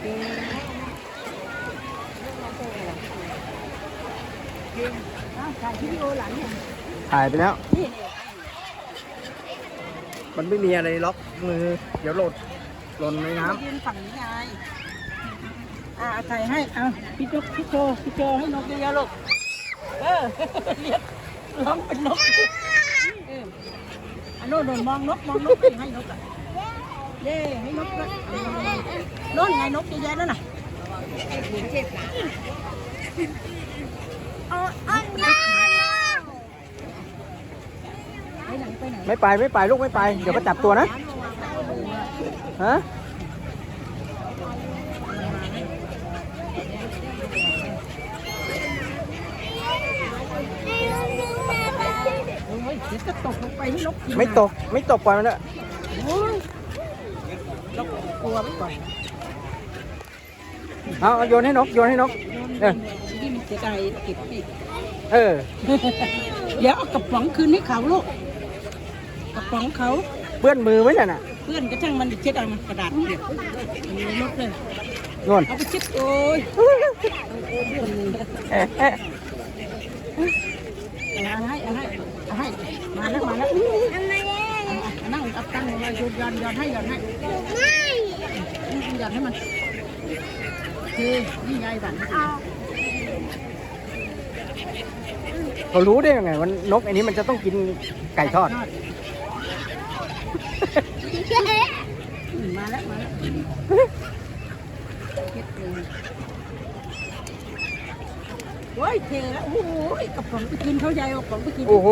ถ่ายวิดีโอหลังเนี่ยถ่ายไปแล้ว นี่มันไม่มีอะไรล็อกมือ เดี๋ยวหล่นหล่นในน้มายืนฝั่งนี้ไงอ่าถ่ายให้เอาพี่นกพี่โจพี่โจให้นกเยอะๆลูกเออเรียกร้องเป็นนกเอออันโน่นมองนกมองนกให้นกอะ เย้ให้นกด้วยโน่นไงนกเยอะแยะนั่นน่ะไปไหนไปไหนไม่ไปไม่ไปลูกไม่ไป เดี๋ยวก็จับตัวนะ ฮะ โอ้ยเดี๋ยวจะตกลงไปให้นกกินไม่ตกไม่ตกปล่อยมันเถอะ โอ้ย นกกลัวไว้ก่อนเอาเอาโยนให้นกโยนให้นก เออนี่มันเสียดายเก็บอีก เออ เดี๋ยวเอากระป๋องคืนให้เขาลูกกระป๋องเขาเปื้อนมือไว้น่ะน่ะเพื่อนก็ช่างมันเช็ดเอามันกระดาษเปียกมันลดเลยโน่นเอาไปเช็ดโอ้ยโอ้ยเพื่อนเลยเอ๊ะเอ๊ะเอาให้เอาให้เอาให้มาแล้วมาแล้วเอานั่งเอาตั้ง มาโยนยันยันให้ยันให้ยันให้มันคือนี่ไงบันเขารู้ได้ยังไงว่านกอันนี้มันจะต้องกินไก่ทอดอืมมาแล้วมาแล้วเช็ดเลยโอ้ยเทแล้วโอ้โหกระป๋องไปกินเขาใหญ่เอากระป๋องไปกิน โอ้โห